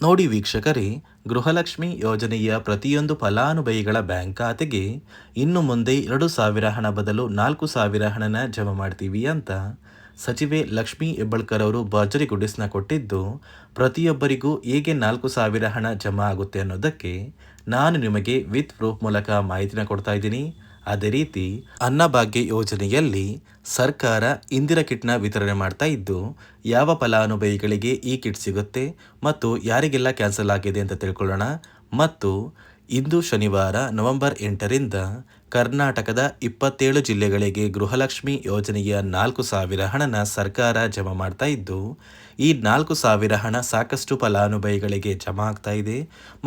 ನೋಡಿ ವೀಕ್ಷಕರೇ, ಗೃಹಲಕ್ಷ್ಮಿ ಯೋಜನೆಯ ಪ್ರತಿಯೊಂದು ಫಲಾನುಭವಿಗಳ ಬ್ಯಾಂಕ್ ಖಾತೆಗೆ ಇನ್ನು ಮುಂದೆ ಎರಡು ಸಾವಿರ ಹಣ ಬದಲು ನಾಲ್ಕು ಸಾವಿರ ಹಣನ ಜಮಾ ಮಾಡ್ತೀವಿ ಅಂತ ಸಚಿವೆ ಲಕ್ಷ್ಮೀ ಹೆಬ್ಬಳ್ಕರ್ ಅವರು ಭರ್ಜರಿ ಗುಡಿಸ್ನ ಕೊಟ್ಟಿದ್ದು, ಪ್ರತಿಯೊಬ್ಬರಿಗೂ ಹೇಗೆ ನಾಲ್ಕು ಸಾವಿರ ಹಣ ಜಮಾ ಆಗುತ್ತೆ ಅನ್ನೋದಕ್ಕೆ ನಾನು ನಿಮಗೆ ವಿತ್ ಪ್ರೂಫ್ ಮೂಲಕ ಮಾಹಿತಿನ ಕೊಡ್ತಾ ಇದ್ದೀನಿ. ಅದೇ ರೀತಿ ಅನ್ನಭಾಗ್ಯ ಯೋಜನೆಯಲ್ಲಿ ಸರ್ಕಾರ ಇಂದಿರಾ ಕಿಟ್ನ ವಿತರಣೆ ಮಾಡ್ತಾ ಇದ್ದು, ಯಾವ ಫಲಾನುಭವಿಗಳಿಗೆ ಈ ಕಿಟ್ ಸಿಗುತ್ತೆ ಮತ್ತು ಯಾರಿಗೆಲ್ಲ ಕ್ಯಾನ್ಸಲ್ ಆಗಿದೆ ಅಂತ ತಿಳ್ಕೊಳ್ಳೋಣ. ಮತ್ತು ಇಂದು ಶನಿವಾರ, ನವೆಂಬರ್ ಎಂಟರಿಂದ ಕರ್ನಾಟಕದ ಇಪ್ಪತ್ತೇಳು ಜಿಲ್ಲೆಗಳಿಗೆ ಗೃಹಲಕ್ಷ್ಮಿ ಯೋಜನೆಯ ನಾಲ್ಕು ಸಾವಿರ ಹಣನ ಸರ್ಕಾರ ಜಮಾ ಮಾಡ್ತಾ ಇದ್ದು, ಈ ನಾಲ್ಕು ಸಾವಿರ ಹಣ ಸಾಕಷ್ಟು ಫಲಾನುಭವಿಗಳಿಗೆ ಜಮಾ ಆಗ್ತಾ ಇದೆ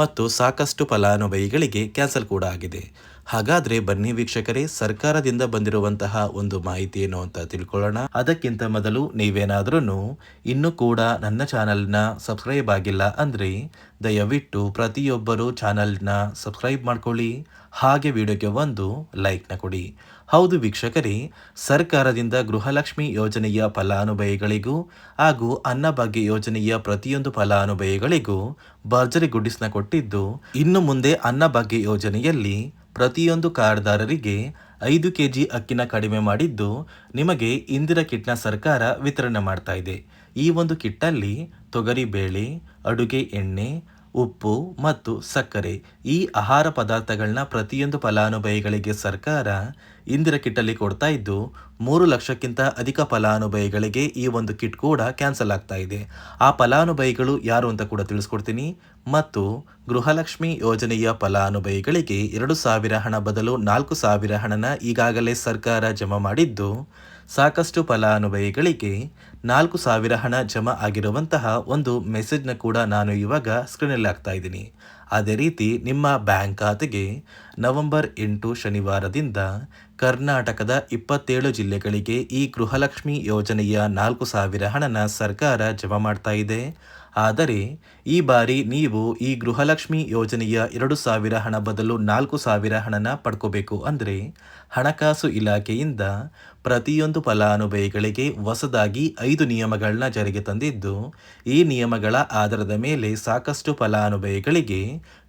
ಮತ್ತು ಸಾಕಷ್ಟು ಫಲಾನುಭವಿಗಳಿಗೆ ಕ್ಯಾನ್ಸಲ್ ಕೂಡ ಆಗಿದೆ. ಹಾಗಾದ್ರೆ ಬನ್ನಿ ವೀಕ್ಷಕರೇ, ಸರ್ಕಾರದಿಂದ ಬಂದಿರುವಂತಹ ಒಂದು ಮಾಹಿತಿ ಏನು ಅಂತ ತಿಳ್ಕೊಳ್ಳೋಣ. ಅದಕ್ಕಿಂತ ಮೊದಲು ನೀವೇನಾದ್ರೂ ಇನ್ನೂ ಕೂಡ ನನ್ನ ಚಾನಲ್ನ ಸಬ್ಸ್ಕ್ರೈಬ್ ಆಗಿಲ್ಲ ಅಂದ್ರೆ ದಯವಿಟ್ಟು ಪ್ರತಿಯೊಬ್ಬರು ಚಾನಲ್ನ ಸಬ್ಸ್ಕ್ರೈಬ್ ಮಾಡ್ಕೊಳ್ಳಿ, ಹಾಗೆ ವಿಡಿಯೋಗೆ ಒಂದು ಲೈಕ್ನ ಕೊಡಿ. ಹೌದು ವೀಕ್ಷಕರೇ, ಸರ್ಕಾರದಿಂದ ಗೃಹಲಕ್ಷ್ಮಿ ಯೋಜನೆಯ ಫಲಾನುಭವಿಗಳಿಗೂ ಹಾಗೂ ಅನ್ನಭಾಗ್ಯ ಯೋಜನೆಯ ಪ್ರತಿಯೊಂದು ಫಲಾನುಭವಿಗಳಿಗೂ ಭರ್ಜರಿ ಗುಡ್ಡಿಸ್ನ ಕೊಟ್ಟಿದ್ದು ಇನ್ನು ಮುಂದೆ ಅನ್ನಭಾಗ್ಯ ಯೋಜನೆಯಲ್ಲಿ ಪ್ರತಿಯೊಂದು ಕಾರ್ಡ್ದಾರರಿಗೆ ಐದು ಕೆ ಜಿ ಅಕ್ಕಿನ ಕಡಿಮೆ ಮಾಡಿದ್ದು ನಿಮಗೆ ಇಂದಿರಾ ಕಿಟ್ನ ಸರ್ಕಾರ ವಿತರಣೆ ಮಾಡ್ತಾ ಇದೆ. ಈ ಒಂದು ಕಿಟ್ಟಲ್ಲಿ ತೊಗರಿ ಬೇಳೆ, ಅಡುಗೆ ಎಣ್ಣೆ ಉಪ್ಪು ಮತ್ತು ಸಕ್ಕರೆ ಈ ಆಹಾರ ಪದಾರ್ಥಗಳನ್ನ ಪ್ರತಿಯೊಂದು ಫಲಾನುಭವಿಗಳಿಗೆ ಸರ್ಕಾರ ಇಂದಿರ ಕಿಟ್ಟಲ್ಲಿ ಕೊಡ್ತಾ ಇದ್ದು, ಮೂರು ಲಕ್ಷಕ್ಕಿಂತ ಅಧಿಕ ಫಲಾನುಭವಿಗಳಿಗೆ ಈ ಒಂದು ಕಿಟ್ ಕೂಡ ಕ್ಯಾನ್ಸಲ್ ಆಗ್ತಾ ಇದೆ. ಆ ಫಲಾನುಭವಿಗಳು ಯಾರು ಅಂತ ಕೂಡ ತಿಳಿಸ್ಕೊಡ್ತೀನಿ. ಮತ್ತು ಗೃಹಲಕ್ಷ್ಮಿ ಯೋಜನೆಯ ಫಲಾನುಭವಿಗಳಿಗೆ ಎರಡು ಸಾವಿರ ಹಣ ಬದಲು ನಾಲ್ಕು ಸಾವಿರ ಹಣನ ಈಗಾಗಲೇ ಸರ್ಕಾರ ಜಮಾ ಮಾಡಿದ್ದು ಸಾಕಷ್ಟು ಫಲಾನುಭವಿಗಳಿಗೆ ನಾಲ್ಕು ಸಾವಿರ ಹಣ ಜಮಾ ಆಗಿರುವಂತಹ ಒಂದು ಮೆಸೇಜ್ನ ಕೂಡ ನಾನು ಇವಾಗ ಸ್ಕ್ರೀನಲ್ಲಿ ಹಾಕ್ತಾ ಇದ್ದೀನಿ. ಅದೇ ರೀತಿ ನಿಮ್ಮ ಬ್ಯಾಂಕ್ ಖಾತೆಗೆ ನವೆಂಬರ್ ಎಂಟು ಶನಿವಾರದಿಂದ ಕರ್ನಾಟಕದ ಇಪ್ಪತ್ತೇಳು ಜಿಲ್ಲೆಗಳಿಗೆ ಈ ಗೃಹಲಕ್ಷ್ಮಿ ಯೋಜನೆಯ ನಾಲ್ಕು ಸಾವಿರ ಹಣನ ಸರ್ಕಾರ ಜಮಾ ಮಾಡ್ತಾ ಇದೆ. ಆದರೆ ಈ ಬಾರಿ ನೀವು ಈ ಗೃಹಲಕ್ಷ್ಮಿ ಯೋಜನೆಯ ಎರಡು ಸಾವಿರ ಹಣ ಬದಲು ನಾಲ್ಕು ಸಾವಿರ ಹಣನ ಪಡ್ಕೋಬೇಕು ಅಂದರೆ ಹಣಕಾಸು ಇಲಾಖೆಯಿಂದ ಪ್ರತಿಯೊಂದು ಫಲಾನುಭವಿಗಳಿಗೆ ಹೊಸದಾಗಿ ಐದು ನಿಯಮಗಳನ್ನ ಜಾರಿಗೆ ತಂದಿದ್ದು, ಈ ನಿಯಮಗಳ ಆಧಾರದ ಮೇಲೆ ಸಾಕಷ್ಟು ಫಲಾನುಭವಿಗಳಿಗೆ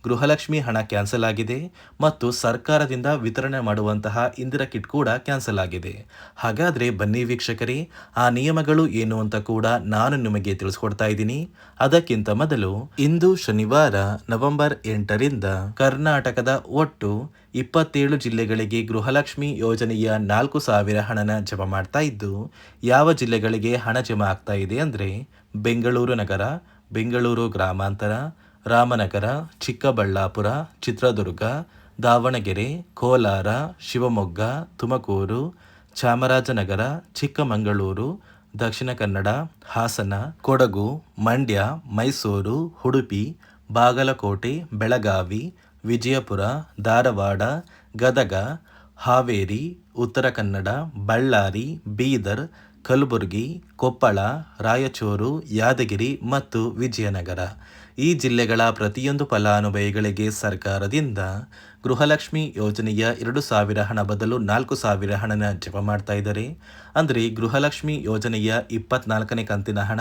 ಗೃಹಲಕ್ಷ್ಮಿ ಹಣ ಕ್ಯಾನ್ಸಲ್ ಆಗಿದೆ ಮತ್ತು ಸರ್ಕಾರದಿಂದ ವಿತರಣೆ ಮಾಡುವಂತಹ ಇಂದಿರಾ ಕಿಟ್ ಕೂಡ ಕ್ಯಾನ್ಸಲ್ ಆಗಿದೆ. ಹಾಗಾದರೆ ಬನ್ನಿ ವೀಕ್ಷಕರೇ, ಆ ನಿಯಮಗಳು ಏನು ಅಂತ ಕೂಡ ನಾನು ನಿಮಗೆ ತಿಳಿಸ್ಕೊಡ್ತಾ ಇದ್ದೀನಿ. ಅದಕ್ಕಿಂತ ಮೊದಲು ಇಂದು ಶನಿವಾರ ನವೆಂಬರ್ ಎಂಟರಿಂದ ಕರ್ನಾಟಕದ ಒಟ್ಟು ಇಪ್ಪತ್ತೇಳು ಜಿಲ್ಲೆಗಳಿಗೆ ಗೃಹಲಕ್ಷ್ಮಿ ಯೋಜನೆಯ ನಾಲ್ಕು ಸಾವಿರ ಹಣನ ಜಮಾ ಮಾಡ್ತಾ ಇದ್ದು, ಯಾವ ಜಿಲ್ಲೆಗಳಿಗೆ ಹಣ ಜಮಾ ಆಗ್ತಾ ಇದೆ ಅಂದರೆ ಬೆಂಗಳೂರು ನಗರ, ಬೆಂಗಳೂರು ಗ್ರಾಮಾಂತರ, ರಾಮನಗರ, ಚಿಕ್ಕಬಳ್ಳಾಪುರ, ಚಿತ್ರದುರ್ಗ, ದಾವಣಗೆರೆ, ಕೋಲಾರ, ಶಿವಮೊಗ್ಗ, ತುಮಕೂರು, ಚಾಮರಾಜನಗರ, ಚಿಕ್ಕಮಗಳೂರು, ದಕ್ಷಿಣ ಕನ್ನಡ, ಹಾಸನ, ಕೊಡಗು, ಮಂಡ್ಯ, ಮೈಸೂರು, ಉಡುಪಿ, ಬಾಗಲಕೋಟೆ, ಬೆಳಗಾವಿ ವಿಜಯಪುರ ಧಾರವಾಡ ಗದಗ ಹಾವೇರಿ ಉತ್ತರ ಕನ್ನಡ ಬಳ್ಳಾರಿ ಬೀದರ್ ಕಲಬುರಗಿ ಕೊಪ್ಪಳ ರಾಯಚೂರು ಯಾದಗಿರಿ ಮತ್ತು ವಿಜಯನಗರ. ಈ ಜಿಲ್ಲೆಗಳ ಪ್ರತಿಯೊಂದು ಫಲಾನುಭವಿಗಳಿಗೆ ಸರ್ಕಾರದಿಂದ ಗೃಹಲಕ್ಷ್ಮಿ ಯೋಜನೆಯ ಎರಡು ಸಾವಿರ ಹಣ ಬದಲು ನಾಲ್ಕು ಸಾವಿರ ಹಣನ ಜಪ ಮಾಡ್ತಾ ಇದ್ದಾರೆ. ಅಂದರೆ ಗೃಹಲಕ್ಷ್ಮಿ ಯೋಜನೆಯ ಇಪ್ಪತ್ನಾಲ್ಕನೇ ಕಂತಿನ ಹಣ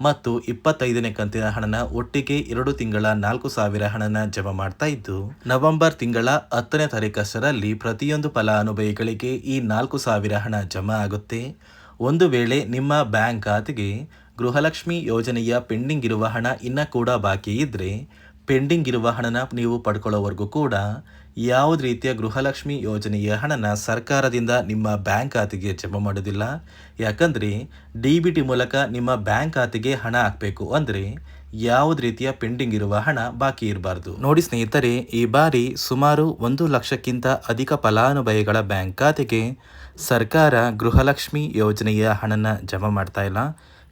ಮತ್ತು ಇಪ್ಪತ್ತೈದನೇ ಕಂತಿನ ಹಣನ ಒಟ್ಟಿಗೆ ಎರಡು ತಿಂಗಳ ನಾಲ್ಕು ಸಾವಿರ ಹಣನ ಜಮಾ ಮಾಡ್ತಾ ಇದ್ದು, ನವೆಂಬರ್ ತಿಂಗಳ ಹತ್ತನೇ ತಾರೀಕಷ್ಟರಲ್ಲಿ ಪ್ರತಿಯೊಂದು ಫಲಾನುಭವಿಗಳಿಗೆ ಈ ನಾಲ್ಕು ಸಾವಿರ ಹಣ ಜಮಾ ಆಗುತ್ತೆ. ಒಂದು ವೇಳೆ ನಿಮ್ಮ ಬ್ಯಾಂಕ್ ಖಾತೆಗೆ ಗೃಹಲಕ್ಷ್ಮಿ ಯೋಜನೆಯ ಪೆಂಡಿಂಗ್ ಇರುವ ಹಣ ಇನ್ನ ಕೂಡ ಬಾಕಿ ಇದ್ದರೆ ಪೆಂಡಿಂಗ್ ಇರುವ ಹಣನ ನೀವು ಪಡ್ಕೊಳ್ಳೋವರೆಗೂ ಕೂಡ ಯಾವುದೇ ರೀತಿಯ ಗೃಹಲಕ್ಷ್ಮಿ ಯೋಜನೆಯ ಹಣನ ಸರ್ಕಾರದಿಂದ ನಿಮ್ಮ ಬ್ಯಾಂಕ್ ಖಾತೆಗೆ ಜಮಾ ಮಾಡೋದಿಲ್ಲ. ಯಾಕಂದರೆ, ಡಿ ಬಿ ಟಿ ಮೂಲಕ ನಿಮ್ಮ ಬ್ಯಾಂಕ್ ಖಾತೆಗೆ ಹಣ ಹಾಕಬೇಕು ಅಂದರೆ ಯಾವುದೇ ರೀತಿಯ ಪೆಂಡಿಂಗ್ ಇರುವ ಹಣ ಬಾಕಿ ಇರಬಾರ್ದು. ನೋಡಿ ಸ್ನೇಹಿತರೆ, ಈ ಬಾರಿ ಸುಮಾರು ಒಂದು ಲಕ್ಷಕ್ಕಿಂತ ಅಧಿಕ ಫಲಾನುಭವಿಗಳ ಬ್ಯಾಂಕ್ ಖಾತೆಗೆ ಸರ್ಕಾರ ಗೃಹಲಕ್ಷ್ಮಿ ಯೋಜನೆಯ ಹಣನ ಜಮಾ ಮಾಡ್ತಾ ಇಲ್ಲ.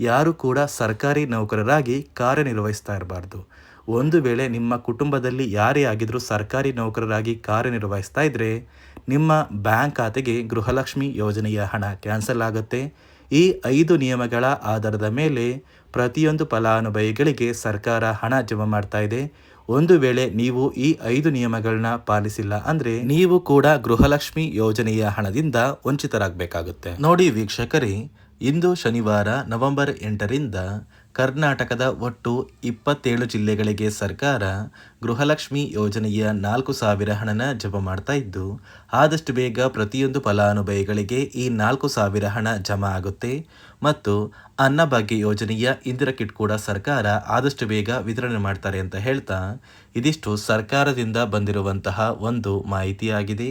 ಯಾರು ಕೂಡ ಸರ್ಕಾರಿ ನೌಕರರಾಗಿ ಕಾರ್ಯನಿರ್ವಹಿಸ್ತಾ ಇರಬಾರ್ದು. ಒಂದು ವೇಳೆ ನಿಮ್ಮ ಕುಟುಂಬದಲ್ಲಿ ಯಾರೇ ಆಗಿದ್ದರೂ ಸರ್ಕಾರಿ ನೌಕರರಾಗಿ ಕಾರ್ಯನಿರ್ವಹಿಸ್ತಾ ಇದ್ದರೆ ನಿಮ್ಮ ಬ್ಯಾಂಕ್ ಖಾತೆಗೆ ಗೃಹಲಕ್ಷ್ಮಿ ಯೋಜನೆಯ ಹಣ ಕ್ಯಾನ್ಸಲ್ ಆಗುತ್ತೆ. ಈ ಐದು ನಿಯಮಗಳ ಆಧಾರದ ಮೇಲೆ ಪ್ರತಿಯೊಂದು ಫಲಾನುಭವಿಗಳಿಗೆ ಸರ್ಕಾರ ಹಣ ಜಮಾ ಮಾಡ್ತಾ ಇದೆ. ಒಂದು ವೇಳೆ ನೀವು ಈ ಐದು ನಿಯಮಗಳನ್ನ ಪಾಲಿಸಿಲ್ಲ ಅಂದ್ರೆ ನೀವು ಕೂಡ ಗೃಹಲಕ್ಷ್ಮಿ ಯೋಜನೆಯ ಹಣದಿಂದ ವಂಚಿತರಾಗಬೇಕಾಗುತ್ತೆ. ನೋಡಿ ವೀಕ್ಷಕರೇ ಇಂದು ಶನಿವಾರ, ನವೆಂಬರ್ ಎಂಟರಿಂದ ಕರ್ನಾಟಕದ ಒಟ್ಟು ಇಪ್ಪತ್ತೇಳು ಜಿಲ್ಲೆಗಳಿಗೆ ಸರ್ಕಾರ ಗೃಹಲಕ್ಷ್ಮಿ ಯೋಜನೆಯ ನಾಲ್ಕು ಸಾವಿರ ಹಣನ ಜಮಾ ಮಾಡ್ತಾ ಇದ್ದು, ಆದಷ್ಟು ಬೇಗ ಪ್ರತಿಯೊಂದು ಫಲಾನುಭವಿಗಳಿಗೆ ಈ ನಾಲ್ಕು ಸಾವಿರ ಹಣ ಜಮಾ ಆಗುತ್ತೆ ಮತ್ತು ಅನ್ನಭಾಗ್ಯ ಯೋಜನೆಯ ಇಂದಿರಾ ಕಿಟ್ ಕೂಡ ಸರ್ಕಾರ ಆದಷ್ಟು ಬೇಗ ವಿತರಣೆ ಮಾಡ್ತಾರೆ ಅಂತ ಹೇಳ್ತಾ, ಇದಿಷ್ಟು ಸರ್ಕಾರದಿಂದ ಬಂದಿರುವಂತಹ ಒಂದು ಮಾಹಿತಿಯಾಗಿದೆ.